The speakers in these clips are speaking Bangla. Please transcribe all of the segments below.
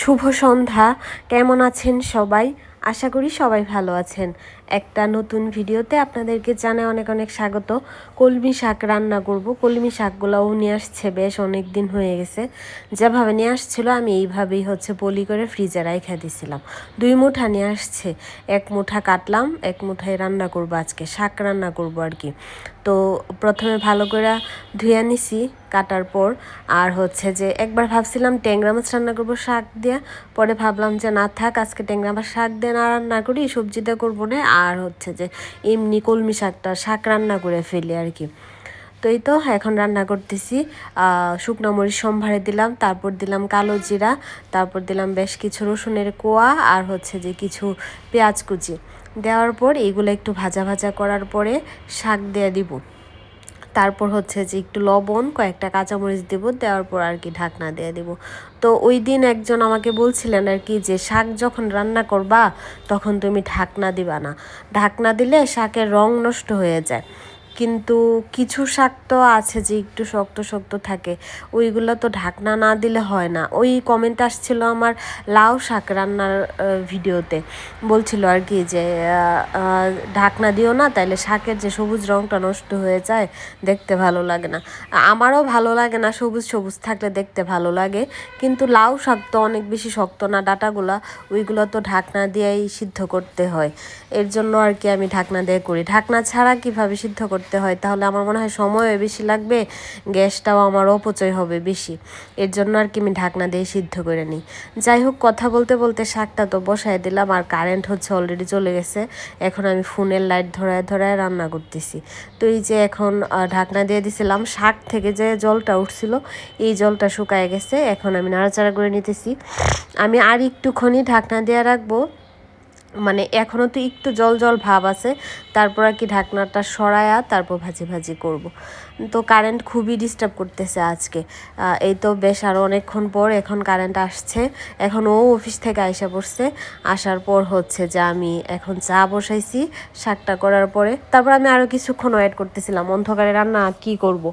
শুভ সন্ধ্যা। কেমন আছেন সবাই? আশা করি সবাই ভালো আছেন। একটা নতুন ভিডিওতে আপনাদেরকে জানাই অনেক অনেক স্বাগত। কলমি শাক রান্না করব। কলমি শাকগুলোও নিয়ে আসছে, বেশ অনেক দিন হয়ে গেছে। যেভাবে নিয়ে আসছিল, আমি এইভাবেই হচ্ছে পলি করে ফ্রিজে রাইখা দিছিলাম। দুই মুঠা নিয়ে আসছে, এক মুঠা কাটলাম, এক মুঠায় রান্না করব আজকে, শাক রান্না করব আর কি। তো প্রথমে ভালো করে ধুয়ে নিছি কাটার পর, আর হচ্ছে যে একবার ভাবছিলাম ট্যাংরা মাছ রান্না করব শাক দিয়ে, পরে ভাবলাম যে না থাক, আজকে ট্যাংরা মাছ শাক দিয়ে না রান্না করি সবজিটা করব না। আর হচ্ছে যে এমনি কলমি শাকটা শাক রান্না করে ফেলি আর কি। তো এই তো এখন রান্না করতেছি। শুকনো মরিচ সম্ভারে দিলাম, তারপর দিলাম কালো জিরা, তারপর দিলাম বেশ কিছু রসুনের কোয়া আর হচ্ছে যে কিছু পেঁয়াজ কুচি। দেওয়ার পর এগুলো একটু ভাজা ভাজা করার পরে শাক দিয়ে দিব। তারপর হচ্ছে যে একটু লবণ, কয়েকটা কাঁচামরিচ দেব, দেওয়ার পর আর কি ঢাকনা দিয়ে দেব। তো ওই দিন একজন আমাকে বলছিলেন আর কি যে, শাক যখন রান্না করবা, তখন তুমি ঢাকনা দিবা না। ঢাকনা দিলে শাকের রং নষ্ট হয়ে যায়। কিন্তু কিছু শাক তো আছে যে একটু শক্ত শক্ত থাকে। ওইগুলো তো ঢাকনা না দিলে হয় না। ওই কমেন্ট আসছিল আমার লাউ শাক রান্নার ভিডিওতে। বলছিল আর কি যে ঢাকনা দিও না, তাইলে শাকের যে সবুজ রংটা নষ্ট হয়ে যায়, দেখতে ভালো লাগে না। আমারও ভালো লাগে না সবুজ সবুজ থাকলে দেখতে ভালো লাগে, কিন্তু লাউ শাক তো অনেক বেশি শক্ত না। ডাটাগুলা, ওইগুলো তো ঢাকনা দিয়েই সিদ্ধ করতে হয়। এর জন্য আর কি আমি ঢাকনা দিয়ে করি। ঢাকনা ছাড়া কীভাবে সিদ্ধ করতে হয়, তাহলে আমার মনে হয় সময়ও বেশি লাগবে, গ্যাসটাও আমার অপচয় হবে বেশি। এর জন্য আর কি আমি ঢাকনা দিয়ে সিদ্ধ করে নিই। যাই হোক, কথা বলতে বলতে শাকটা তো বসায় দিলাম, আর কারেন্ট হচ্ছে অলরেডি চলে গেছে। এখন আমি ফোনের লাইট ধরায় ধরায় রান্না করতেছি। তো এই যে এখন ঢাকনা দিয়ে দিছিলাম, শাক থেকে যে জলটা উঠছিল, এই জলটা শুকায় গেছে। এখন আমি নাড়াচাড়া করে নিতেছি। আমি আর একটুখানি ঢাকনা দিয়ে রাখব। মানে এখনও তো একটু জল জল ভাব আছে। তারপর আর কি ঢাকনাটা সরায়া তারপর ভাজি ভাজি করব। তো কারেন্ট খুবই ডিস্টার্ব করতেছে আজকে। এই তো বেশ আরও অনেকক্ষণ পর এখন কারেন্ট আসছে। এখন ও অফিস থেকে আইসা পড়ছে। আসার পর হচ্ছে যে আমি এখন চা বসাইছি, শাকটা করার পরে। তারপর আমি আরও কিছুক্ষণ ওয়েট করতেছিলাম, অন্ধকারে রান্না কি করব?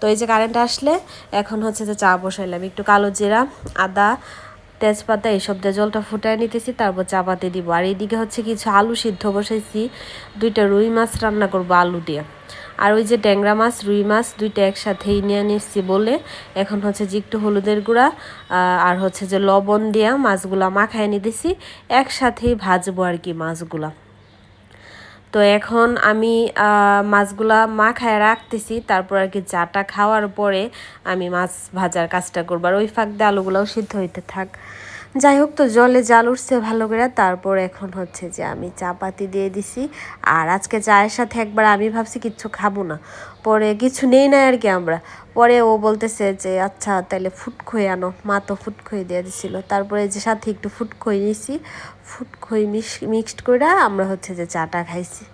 তো এই যে কারেন্ট আসলে, এখন হচ্ছে যে চা বসাইলাম। একটু কালো জিরা, আদা তেজপাতা এইসব দিয়ে জলটা ফুটায় নিতেছি, তারপর চাপাতে দিব। আর এইদিকে হচ্ছে কিছু আলু সিদ্ধ বসাইছি, দুইটা রুই মাছ রান্না করব আলু দিয়ে। আর ওই যে ট্যাংরা মাছ, রুই মাছ, দুইটা একসাথেই নিয়ে নিচ্ছি বলে। এখন হচ্ছে যে একটু হলুদের গুঁড়া আর হচ্ছে যে লবণ দিয়া মাছগুলা মাখায় নিতেছি, একসাথেই ভাজবো আর কি মাছগুলা। তো এখন আমি মাছগুলা মা খায় রাখতেছি, তারপর আর কি চাটা খাওয়ার পরে আমি মাছ ভাজার কাজটা করব। আর ওই ফাঁক দিয়ে আলুগুলাও সিদ্ধ হইতে থাক। যাই হোক তো জলে জাল উঠছে ভালো করে, তারপর এখন হচ্ছে যে আমি চাপাতি দিয়ে দিছি। আর আজকে চায়ের সাথে একবার আমি ভাবছি কিচ্ছু খাব না। পরে কিছু নেই না আর কি আমরা। পরে ও বলতেছে যে আচ্ছা তাহলে ফুটখই আনো। মা তো ফুটখই দিয়ে দিছিল। তারপরে যে সাথে একটু ফুটখই নিছি। ফুটখই মিক্সড করে আমরা হচ্ছে যে চাটা খাইছি।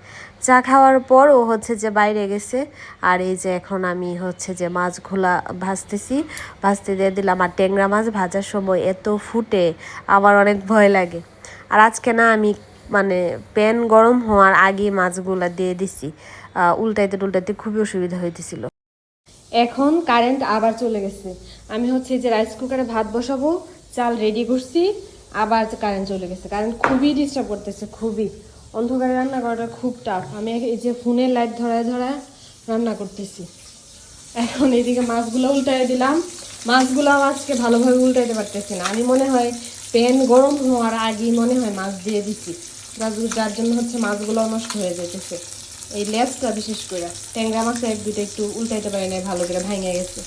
চা খাওয়ার পর ও হচ্ছে যে বাইরে গেছে। আর এই যে এখন আমি হচ্ছে যে মাছগুলা ভাজতেছি, ভাজতে দিয়ে দিলাম। আর ট্যাংরা মাছ ভাজার সময় এত ফুটে, আমার অনেক ভয় লাগে। আর আজকে না আমি মানে প্যান গরম হওয়ার আগে মাছগুলা দিয়ে দিছি। উল্টাইতে টুলটাইতে খুবই অসুবিধা হইতেছিল। এখন কারেন্ট আবার চলে গেছে। আমি হচ্ছে যে রাইস কুকারে ভাত বসাবো, চাল রেডি করছি, আবার কারেন্ট চলে গেছে। কারেন্ট খুবই ডিস্টার্ব করতেছে, খুবই। অন্ধকারে রান্না করাটা খুব টাফ আমি এই যে ফোনের লাইট ধরায় ধরায় রান্না করতেছি। এখন এইদিকে মাছগুলো উল্টাই দিলাম। মাছগুলো আজকে ভালোভাবে উল্টাইতে পারতেছি না। আমি মনে হয় প্যান গরম হওয়ার আগেই মনে হয় মাছ দিয়ে দিচ্ছি যার- জন্য হচ্ছে মাছগুলো নষ্ট হয়ে যেতেছে এই লেজটা বিশেষ করে। ট্যাংরা মাছ এক দুটো একটু উল্টাইতে পারি না ভালো করে ভেঙে গেছে।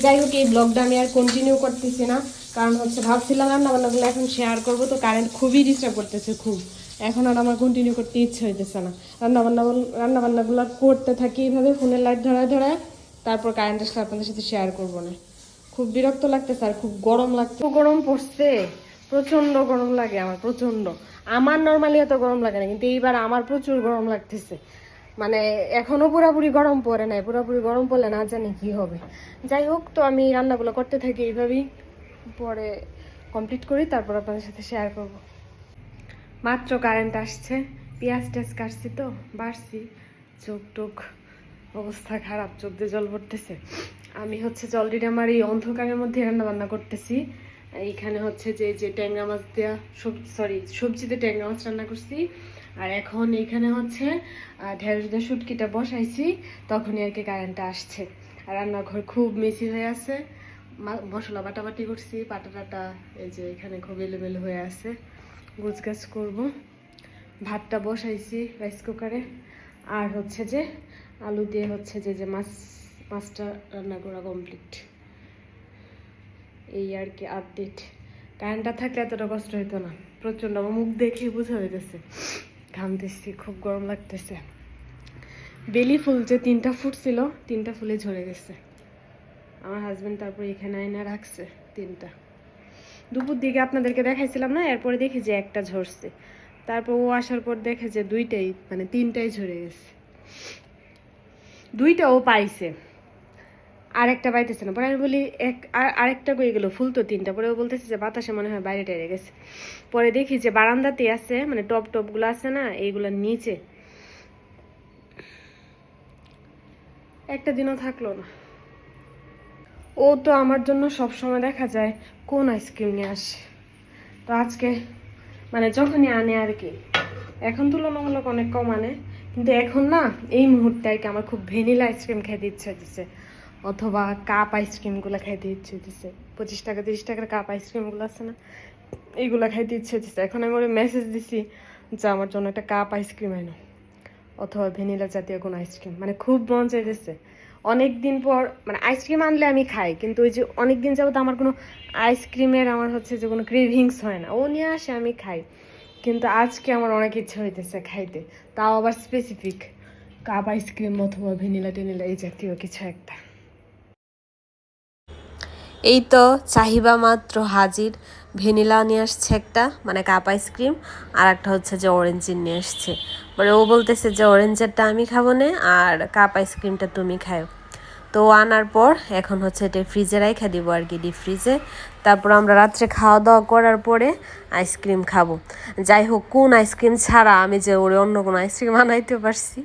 যাই হোক, এই ব্লগটা আমি আর কন্টিনিউ করতেছি না। কারণ হচ্ছে ভাবছিলাম রান্না বান্নাগুলো এখন শেয়ার করব, তো কারেন্ট খুবই ডিস্টার্ব করতেছে খুব। এখন আর আমার কন্টিনিউ করতে ইচ্ছে হইতেছে না। রান্না বান্না রান্না বান্নাগুলো করতে থাকি এইভাবে ফোনের লাইট ধরায় ধরায় তারপর কারেন্ট আসলে আপনাদের সাথে শেয়ার করব না। খুব বিরক্ত লাগতেছে আর খুব গরম লাগছে গরম পড়ছে। প্রচণ্ড গরম লাগে আমার প্রচণ্ড আমার নর্মালি এত গরম লাগে না, কিন্তু এইবার আমার প্রচুর গরম লাগতেছে। মানে এখনও পুরোপুরি গরম পড়ে নাই, পুরোপুরি গরম পড়লে না জানি কি হবে। যাই হোক, তো আমি রান্নাগুলো করতে থাকি এইভাবেই। পরে কমপ্লিট করি, তারপর আপনাদের সাথে শেয়ার করব। মাত্র কারেন্ট আসছে, পেঁয়াজ টেস কাটছি তো, বাড়ছি। চোখ টোক অবস্থা খারাপ চোখ দিয়ে জল পড়তেছে আমি হচ্ছে অলরেডি আমার এই অন্ধকারের মধ্যে রান্না বান্না করতেছি। এইখানে হচ্ছে যে যে ট্যাংরা মাছ দেওয়া সবজি সরি সবজিতে ট্যাংরা মাছ রান্না করছি। আর এখন এইখানে হচ্ছে ঢেঁড়স দিয়ে শুটকিটা বসাইছি, তখনই আর কি কারেন্টটা আসছে। আর রান্নাঘর খুব মেসি হয়ে আছে। মশলা বাটাবাটি করছি পাটা টাটা এই যে এখানে খুব এলোমেলো হয়ে আছে। গুছগাছ করব। ভাতটা বসাইছি রাইস কুকারে। আর হচ্ছে যে আলু দিয়ে হচ্ছে যে যে মাছ, মাছটা রান্না করা কমপ্লিট এই আর কি আপডেট কারেন্টটা থাকলে এতটা কষ্ট হতো না। প্রচণ্ড আমার মুখ দেখে বোঝা হইতেছে ঘামতেছি, খুব গরম লাগতেছে। বেলি ফুল যে তিনটা ফুট ছিল তিনটা ফুলে ঝরে গেছে। আমার হাজবেন্ড তারপর এখানে আয়না রাখছে তিনটা। দুপুর দিকে আপনাদেরকে দেখাইছিলাম না, এরপরে দেখি যে একটা ঝরছে। তারপর ও আসার পর দেখে যে দুইটাই মানে তিনটাই ঝরে গেছে। দুইটা ও পাইছে। আরেকটা পাইতেছে না। পরে আমি বলি, এক, আর- আরেকটা কই গেলো? ফুল তো তিনটা। পরে ও বলতেছে যে বাতাসে মনে হয় বাইরে টাইরে গেছে। পরে দেখি যে বারান্দাতে আছে মানে টপ টপগুলো আছে না এইগুলোর নিচে। একটা দিনও থাকল না। ও তো আমার জন্য সব সময় দেখা যায়, কোন আইসক্রিম নিয়ে আসে? তো আজকে মানে যখনই আনে আর কি, এখন তুলনামূলক অনেক কম আনে, কিন্তু এখন না, এই মুহূর্তে আর কি আমার খুব ভ্যানিলা আইসক্রিম খাইতে ইচ্ছা দিচ্ছে অথবা কাপ আইসক্রিমগুলো খাইতে ইচ্ছে দিচ্ছে পঁচিশ টাকা, তিরিশ টাকার কাপ আইসক্রিমগুলো আছে না, এইগুলো খাইতে ইচ্ছে দিচ্ছে এখন আমি ওর মেসেজ দিছি যে আমার জন্য একটা কাপ আইসক্রিম এনো অথবা ভ্যানিলা জাতীয় কোনো আইসক্রিম মানে খুব মন চাইতেছে। অনেক দিন পর মানে আইসক্রিম আনলে আমি খাই, কিন্তু ওই যে অনেক দিন যাবত আমার কোনো আইসক্রিমের আমার হচ্ছে যে কোনো ক্রেভিংস হয় না। ও নিয়ে আসে, আমি খাই। কিন্তু আজকে আমার অনেক ইচ্ছা হইতেছে খাইতে। তাও আবার স্পেসিফিক কাপ আইসক্রিম অথবা ভ্যানিলা টেনিলা, এই জাতীয় কিছু একটা। এই তো চাহিবা মাত্র হাজির। ভ্যানিলা নিয়ে আসছে একটা মানে কাপ আইসক্রিম আর একটা হচ্ছে যে অরেঞ্জের নিয়ে আসছে। মানে ও বলতেছে যে অরেঞ্জেরটা আমি খাব না, আর কাপ আইসক্রিমটা তুমি খাও তো আনার পর এখন হচ্ছে এটা ফ্রিজে রাইখা দিব আর কি ডিপ ফ্রিজে তারপর আমরা রাত্রে খাওয়া দাওয়া করার পরে আইসক্রিম খাব। যাই হোক, কোন আইসক্রিম ছাড়া আমি যে ওরে অন্য কোনো আইসক্রিম আনাইতে পারছি?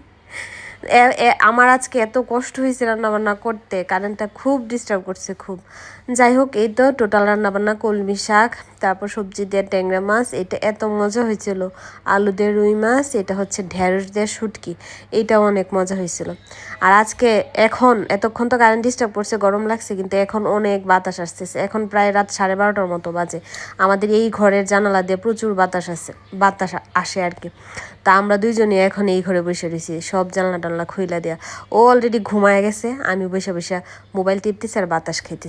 আমার আজকে এত কষ্ট হয়েছে রান্নাবান্না করতে কারেন্টটা খুব ডিস্টার্ব করছে খুব। যাই হোক, এই তো টোটাল রান্নাবান্না, কলমি শাক, তারপর সবজি দিয়ে ট্যাংরা মাছ, এটা এত মজা হয়েছিল। আলু দিয়ে রুই মাছ, এটা হচ্ছে ঢ্যাঁড়স দিয়ে শুটকি, এটাও অনেক মজা হয়েছিল। আর আজকে এখন, এতক্ষণ তো কারেন্ট ডিস্টার্ব করছে, গরম লাগছে, কিন্তু এখন অনেক বাতাস আসতেছে। এখন প্রায় রাত সাড়ে বারোটার মতো বাজে। আমাদের এই ঘরের জানালা দিয়ে প্রচুর বাতাস আসে বাতাস আসে আর কি। তা আমরা দুইজনই এখন এই ঘরে বসে রয়েছি, সব জানলা টানলা খুইলা দেওয়া ও অলরেডি ঘুমায় গেছে আমি বসে বসে মোবাইল টিপতেছি আর বাতাস খাইতেছি।